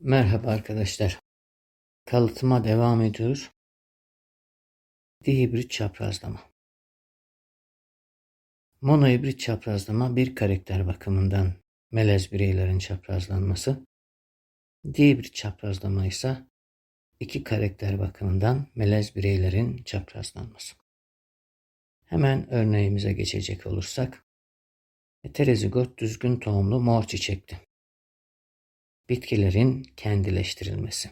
Merhaba arkadaşlar. Kalıtıma devam ediyoruz. Dihibrit çaprazlama. Monohibrit çaprazlama bir karakter bakımından melez bireylerin çaprazlanması. Dihibrit çaprazlama ise iki karakter bakımından melez bireylerin çaprazlanması. Hemen örneğimize geçecek olursak heterozigot düzgün tohumlu mor çiçekti. Bitkilerin kendileştirilmesi.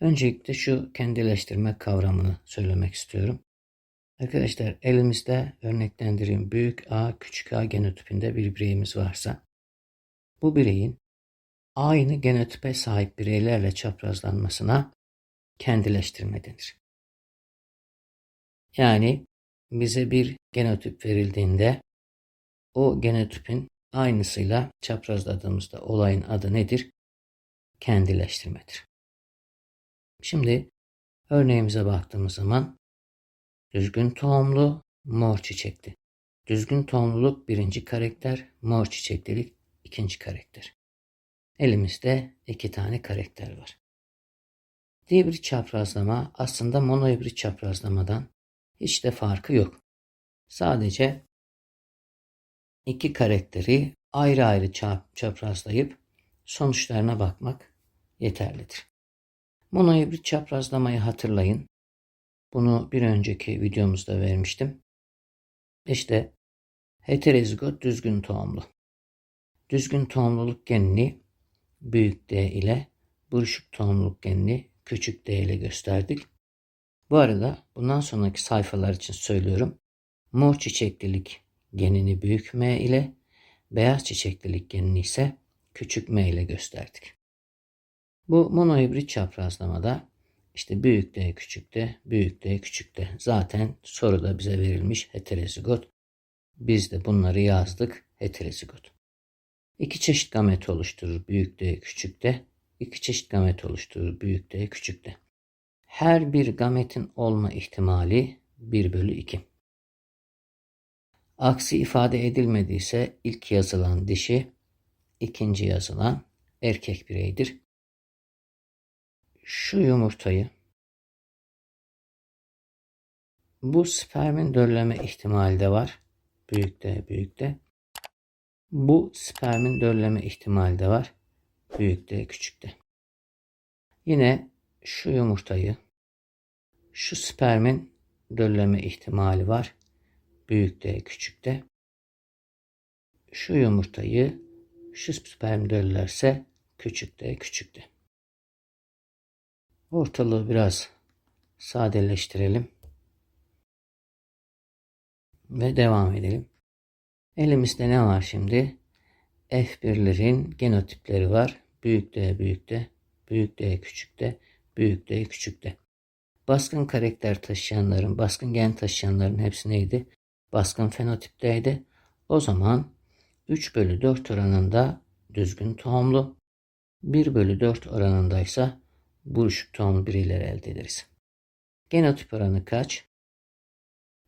Öncelikle şu kendileştirme kavramını söylemek istiyorum. Arkadaşlar elimizde örneklendireyim büyük A küçük A genotipinde bir bireyimiz varsa bu bireyin aynı genotipe sahip bireylerle çaprazlanmasına kendileştirme denir. Yani bize bir genotip verildiğinde o genotipin aynısıyla çaprazladığımızda olayın adı nedir? Kendileştirmedir. Şimdi örneğimize baktığımız zaman düzgün tohumlu mor çiçekli. Düzgün tohumluluk birinci karakter, mor çiçeklilik ikinci karakter. Elimizde iki tane karakter var. Dihibrit çaprazlama aslında monohibrit çaprazlamadan hiç de farkı yok. Sadece iki karakteri ayrı ayrı çaprazlayıp sonuçlarına bakmak yeterlidir. Monohibrit çaprazlamayı hatırlayın. Bunu bir önceki videomuzda vermiştim. İşte heterozigot düzgün tohumlu. Düzgün tohumluluk genini büyük D ile buruşuk tohumluluk genini küçük D ile gösterdik. Bu arada bundan sonraki sayfalar için söylüyorum. Mor çiçeklilik genini büyük M ile, beyaz çiçeklilik genini ise küçük m ile gösterdik. Bu monohibrit çaprazlamada işte büyük D küçük D, büyük D küçük D. Zaten soruda bize verilmiş heterozigot. Biz de bunları yazdık heterozigot. İki çeşit gamet oluşturur büyük D küçük D. İki çeşit gamet oluşturur büyük D küçük D. Her bir gametin olma ihtimali 1 bölü 2. Aksi ifade edilmediyse ilk yazılan dişi, ikinci yazılan erkek bireydir. Şu yumurtayı bu spermin dölleme ihtimali de var. Büyükte, büyükte. Bu spermin dölleme ihtimali de var. Büyükte, küçükte. Yine şu yumurtayı şu spermin dölleme ihtimali var büyükte, küçükte. Şu yumurtayı şu sperm döllerse küçükte, küçükte. Ortalığı biraz sadeleştirelim. Ve devam edelim. Elimizde ne var şimdi? F1'lerin genotipleri var. Büyük D, büyük D, büyük D, küçük D, büyük D, küçük D. Baskın karakter taşıyanların, baskın gen taşıyanların hepsi neydi? Baskın fenotipteydi. O zaman 3 bölü 4 oranında düzgün tohumlu, 1 bölü 4 oranındaysa buruşuk tohum bireyleri elde ederiz. Genotip oranı kaç?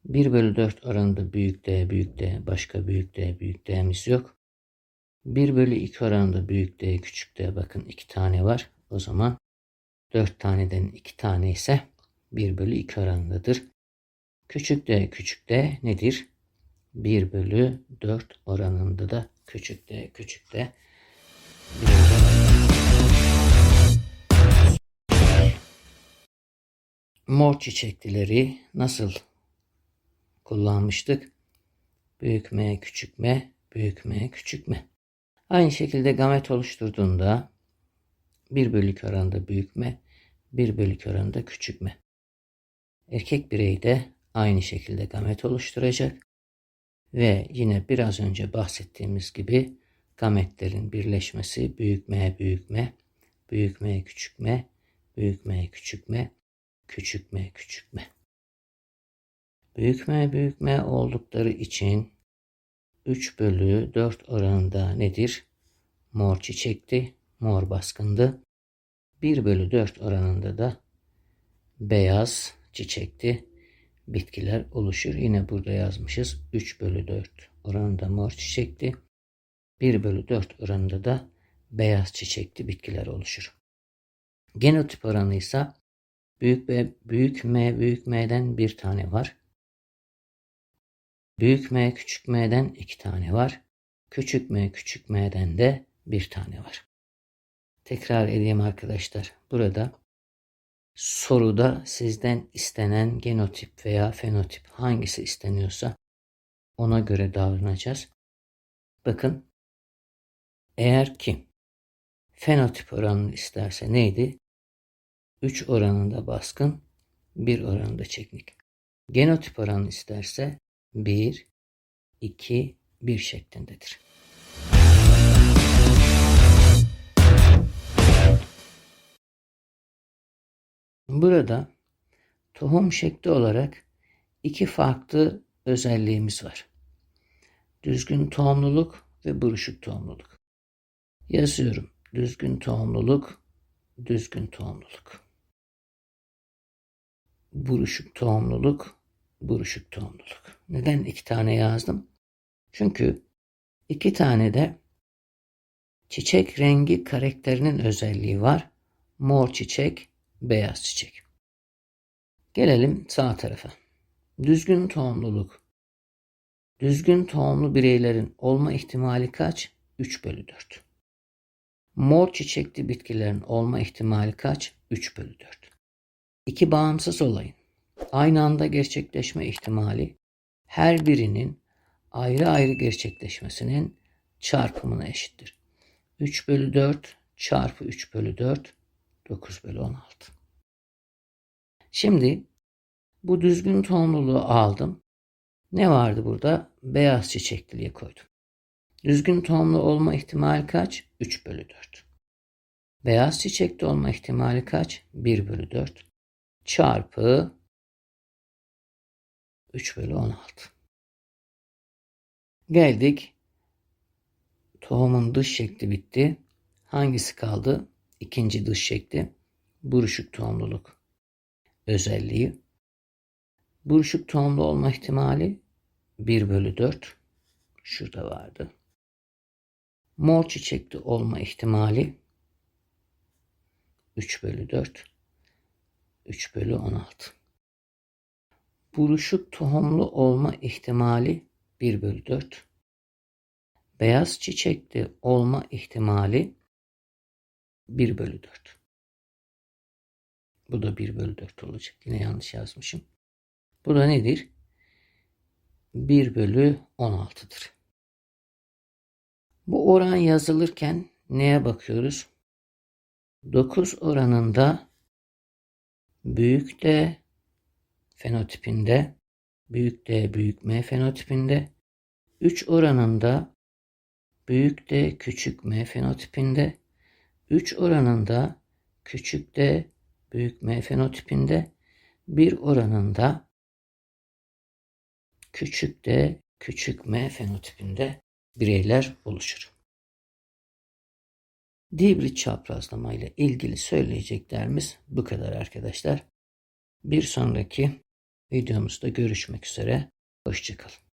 1 bölü 4 oranında büyük D, büyük D, başka büyük D, büyük D'miz yok. 1 bölü 2 oranında büyük D, küçük D bakın 2 tane var. O zaman 4 taneden 2 tane ise 1 bölü 2 oranındadır. Küçük de küçük de nedir? 1 bölü 4 oranında da küçük de küçük de mor çiçeklileri nasıl kullanmıştık? Büyük M, küçük M, büyük M, küçük M. Aynı şekilde gamet oluşturduğunda 1 bölü 2 oranında büyük M, 1 bölü 2 oranında küçük M. Erkek bireyde aynı şekilde gamet oluşturacak ve yine biraz önce bahsettiğimiz gibi gametlerin birleşmesi büyük M büyük M, büyük M küçük M, büyük M küçük M, küçük M küçük M. Büyük M büyük M oldukları için 3 bölü 4 oranında nedir? Mor çiçekti, mor baskındı. 1 bölü 4 oranında da beyaz çiçekti, bitkiler oluşur. Yine burada yazmışız 3 bölü 4 oranında mor çiçekli. 1 bölü 4 oranında da beyaz çiçekli bitkiler oluşur. Genotip oranı ise büyük B, büyük M, büyük M'den bir tane var. Büyük M, küçük M'den iki tane var. Küçük M, küçük M'den de bir tane var. Tekrar edeyim arkadaşlar. Burada soruda sizden istenen genotip veya fenotip hangisi isteniyorsa ona göre davranacağız. Bakın eğer ki fenotip oranını isterse neydi? 3 oranında baskın, 1 oranında çeknik. Genotip oranını isterse 1, 2, 1 şeklindedir. Burada tohum şekli olarak iki farklı özelliğimiz var. Düzgün tohumluluk ve buruşuk tohumluluk. Yazıyorum. Düzgün tohumluluk, düzgün tohumluluk. Buruşuk tohumluluk, buruşuk tohumluluk. Neden iki tane yazdım? Çünkü iki tane de çiçek rengi karakterinin özelliği var. Mor çiçek, beyaz çiçek. Gelelim sağ tarafa. Düzgün tohumluluk. Düzgün tohumlu bireylerin olma ihtimali kaç? 3 bölü 4. Mor çiçekli bitkilerin olma ihtimali kaç? 3 bölü 4. İki bağımsız olayın aynı anda gerçekleşme ihtimali her birinin ayrı ayrı gerçekleşmesinin çarpımına eşittir. 3 bölü 4 çarpı 3 bölü 4 9 bölü 16. Şimdi bu düzgün tohumluluğu aldım. Ne vardı burada? Beyaz çiçekliliği koydum. Düzgün tohumlu olma ihtimali kaç? 3 bölü 4. Beyaz çiçekli olma ihtimali kaç? 1 bölü 4. Çarpı 3 bölü 16. Geldik. Tohumun dış şekli bitti. Hangisi kaldı? İkinci dış şekli. Buruşuk tohumluluk özelliği. Buruşuk tohumlu olma ihtimali 1 bölü 4. Şurada vardı. Mor çiçekli olma ihtimali 3 bölü 4. 3 bölü 16. Buruşuk tohumlu olma ihtimali 1 bölü 4. Beyaz çiçekli olma ihtimali 1 bölü 4. Bu da 1 bölü 4 olacak. Yine yanlış yazmışım. Bu da nedir? 1 bölü 16'dır. Bu oran yazılırken neye bakıyoruz? 9 oranında büyük D fenotipinde, büyük D büyük M fenotipinde, 3 oranında büyük D küçük M fenotipinde, 3 oranında küçük D büyük M fenotipinde, 1 oranında küçük D küçük M fenotipinde bireyler oluşur. Dibrit çaprazlama ile ilgili söyleyeceklerimiz bu kadar arkadaşlar. Bir sonraki videomuzda görüşmek üzere. Hoşçakalın.